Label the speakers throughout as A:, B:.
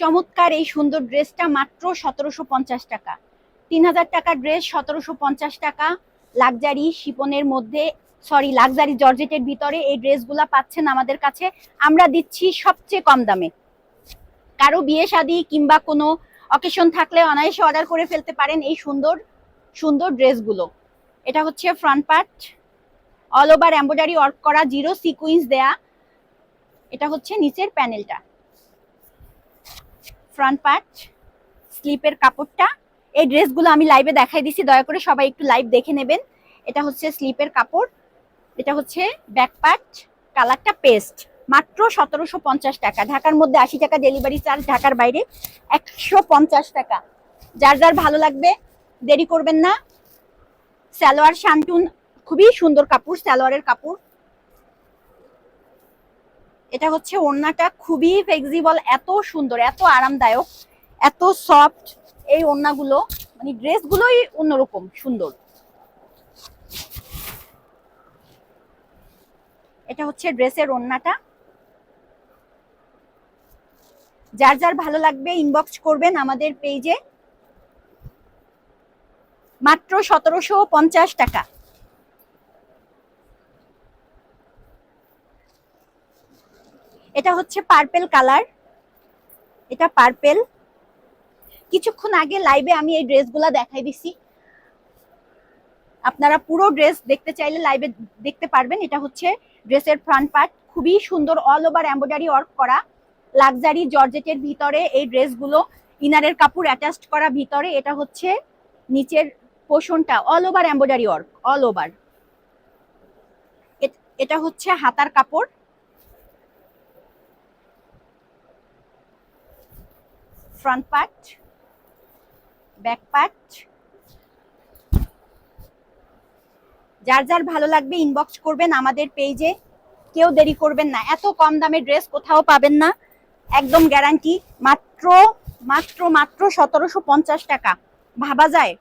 A: চমৎকার এই সুন্দর ড্রেসটা মাত্র সতেরোশো পঞ্চাশ টাকা। তিন হাজার টাকার ড্রেস, সতেরোশো পঞ্চাশ টাকা। লাক্সারি শিপনের মধ্যে সরি লাক্সারি জর্জেটের ভিতরে এই ড্রেসগুলা পাচ্ছেন আমাদের কাছে। আমরা দিচ্ছি সবচেয়ে কম দামে। কারও বিয়ে, শাদী কিংবা কোনো অকেশন থাকলে অনায়াসে অর্ডার করে ফেলতে পারেন এই সুন্দর সুন্দর ড্রেসগুলো। এটা হচ্ছে front part all over embroidery work করা জিরো সিকুয়েন্স দেয়া। এটা হচ্ছে নিচের প্যানেলটা ফ্রন্ট পার্ট স্লিপের কাপড়টা। এই ড্রেসগুলো আমি লাইভে দেখাই দিছি, দয়া করে সবাই একটু লাইভ দেখে নেবেন। এটা হচ্ছে স্লিপের কাপড়, এটা হচ্ছে ব্যাক পার্ট কালারটা পেস্ট মাত্র সতেরোশো পঞ্চাশ টাকা। ঢাকার মধ্যে আশি টাকা ডেলিভারি চার্জ ঢাকার বাইরে একশো পঞ্চাশ টাকা। যার যার ভালো লাগবে, দেরি করবেন না। সালোয়ার, শান্টুন, খুবই সুন্দর কাপড়, সালোয়ারের কাপড়। এটা হচ্ছে ওড়নাটা খুবই ফ্লেক্সিবল এত সুন্দর, এত আরামদায়ক, এত সফট এই ওড়নাগুলো মানে ড্রেসগুলোই অন্যরকম, সুন্দর। এটা হচ্ছে ড্রেসের ওড়নাটা। যার যার ভালো লাগবে ইনবক্স করবেন আমাদের পেজে মাত্র সতেরোশো পঞ্চাশ টাকা। এটা হচ্ছে পার্পেল কালার এটা পার্পেল কিছুক্ষণ আগে লাইভে আমি এই ড্রেসগুলা দেখাই দিছি। আপনারা পুরো ড্রেস দেখতে চাইলে লাইভে দেখতে পারবেন। এটা হচ্ছে ড্রেসের ফ্রন্ট পার্ট খুবই সুন্দর অল ওভার এমব্রয়ডারি ওয়ার্ক করা। লাক্সারি জর্জেটের ভিতরে এই ড্রেসগুলো ইনারের কাপড় অ্যাটাচড করা ভিতরে। এটা হচ্ছে নিচের পোষণটা all over embroidery work all over এটা হচ্ছে হাতার কাপড়। ফ্রন্ট পার্ট ব্যাক পার্ট যার যার ভালো লাগবে ইনবক্স করবেন আমাদের পেজে কেউ দেরি করবেন না। এত কম দামে ড্রেস কোথাও পাবেন না। একদম গ্যারান্টি মাত্র মাত্র মাত্র সতেরোশো পঞ্চাশ টাকা। ভাবা যায়।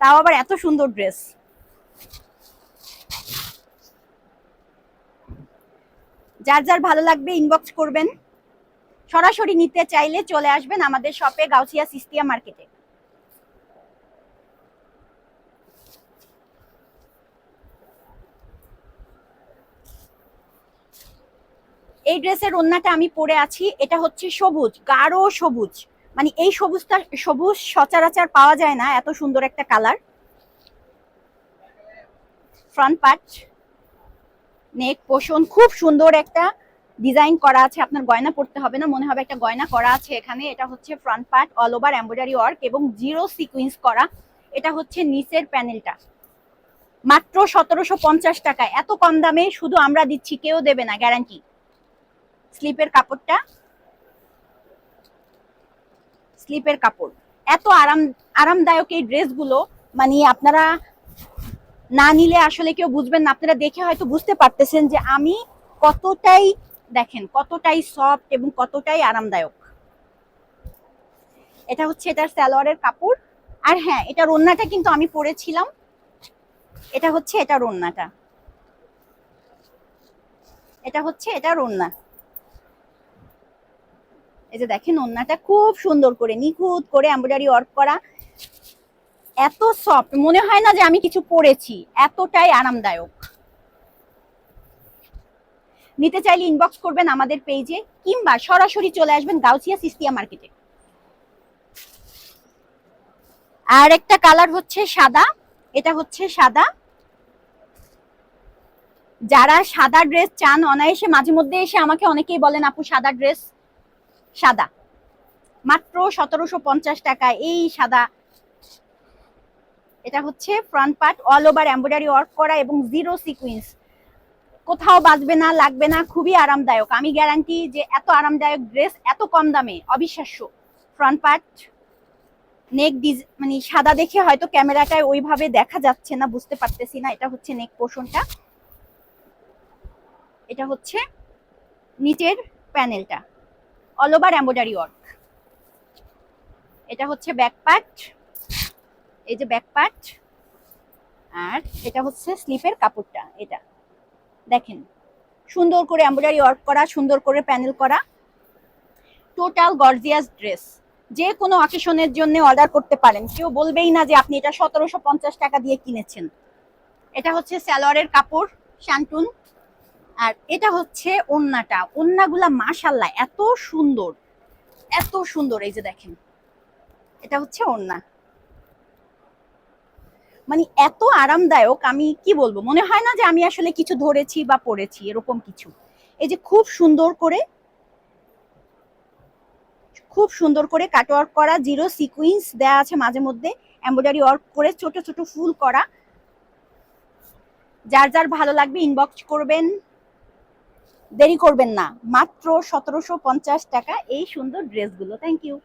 A: তাও আবার এত সুন্দর ড্রেস যার যার ভালো লাগবে ইনবক্স করবেন। সরাসরি নিতে চাইলে চলে আসবেন আমাদের শপে, গাউসিয়া সিস্তিয়া মার্কেটে। এই ড্রেসের ওন্নাটা আমি পরে আছি। এটা হচ্ছে সবুজ, গাঢ় সবুজ। মানে এই সবুজটা, সবুজ সচরাচর পাওয়া যায় না, এত সুন্দর একটা কালার। ফ্রন্ট পার্ট, নেক পোষণ, খুব সুন্দর একটা ডিজাইন করা আছে, আপনার গয়না পড়তে হবে না, মনে হবে একটা গয়না করা আছে এখানে, এটা হচ্ছে front part all over embroidery work এবং জিরো সিকুয়েন্স করা, এটা হচ্ছে নিচের প্যানেলটা মাত্র সতেরোশো পঞ্চাশ টাকা, এত কম দামে শুধু আমরা দিচ্ছি, কেউ দেবে না গ্যারান্টি স্লিপের কাপড়টা, স্লিপের কাপড়। এত আরাম, আরামদায়ক এই ড্রেসগুলো মানে আপনারা না নিলে আসলে কেউ বুঝবেন না, আপনারা দেখে হয়তো বুঝতে পারতেছেন যে আমি কতটাই দেখেন কতটাই সফট এবং কতটাই আরামদায়ক। এটা হচ্ছে এটার সালোয়ারের কাপড়। আর হ্যাঁ এটার ওন্নাটা কিন্তু আমি পরেছিলাম। এটা হচ্ছে এটার ওন্নাটা এটা হচ্ছে এটার ওন্না এই যে দেখেন ওন্নাটা খুব সুন্দর করে, নিখুঁত করে এমব্রয়ডারি ওয়ার্ক করা। এত সফট মনে হয় না যে আমি কিছু পরেছি। এতটাই আরামদায়ক। নিতে চাইলে ইনবক্স করবেন আমাদের পেজে কিংবা সরাসরি চলে আসবেন গাউসিয়া সিস্তিয়া মার্কেটে আর একটা কালার হচ্ছে সাদা, এটা হচ্ছে সাদা। যারা সাদা ড্রেস চান, অনায়াসে মাঝে মধ্যে এসে আমাকে অনেকেই বলেন, আপু, সাদা ড্রেস সাদা। মাত্র সতেরোশো পঞ্চাশ টাকা এই সাদা। এটা হচ্ছে front part all over embroidery work করা এবং জিরো সিকুয়েন্স কোথাও বাজবে না, লাগবে না, খুবই আরামদায়ক। আমি গ্যারান্টি যে এত আরামদায়ক ড্রেস এত কম দামে, অবিশ্বাস্য। ফ্রন্ট পার্ট নেক ডিজ মানে সাদা দেখে হয়তো ক্যামেরাটায় ওইভাবে দেখা যাচ্ছে না, বুঝতে পারতেছি না। এটা হচ্ছে নেক পোর্শনটা এটা হচ্ছে নিচের প্যানেলটা অল ওভার এম্ব্রয়ডারি ওয়ার্ক এটা হচ্ছে ব্যাক পার্ট এই যে ব্যাক পার্ট আর এটা হচ্ছে স্লিপের কাপড়টা, এটা। দেখেন, সুন্দর করে এম্ব্রয়ডারি ওয়ার্ক করা, সুন্দর করে প্যানেল করা। টোটাল গর্জিয়াস ড্রেস যে কোনো অকেশনের জন্য অর্ডার করতে পারেন। কেউ বলবেই না যে আপনি এটা সতেরোশো পঞ্চাশ টাকা দিয়ে কিনেছেন। এটা হচ্ছে স্যালোয়ারের কাপড় শান্টুন আর এটা হচ্ছে ওন্নাটা। ওন্নাগুলা মাশাল্লাহ এত সুন্দর। এত সুন্দর, এই যে দেখেন। এটা হচ্ছে ওন্না। মানে এত আরামদায়ক, আমি কি বলব? মনে হয় না যে আমি আসলে কিছু ধরেছি বা পড়েছি, এরকম কিছু। এই যে খুব সুন্দর করে, খুব সুন্দর করে কাটওয়ার্ক করা জিরো সিকুইন্স দেয়া আছে মাঝে মধ্যে এমব্রয়ডারি ওয়ার্ক করে ছোট ছোট ফুল করা। যার যার ভালো লাগবে ইনবক্স করবেন। দেরি করবেন না। মাত্র সতেরোশো পঞ্চাশ টাকা এই সুন্দর ড্রেসগুলো থ্যাংক ইউ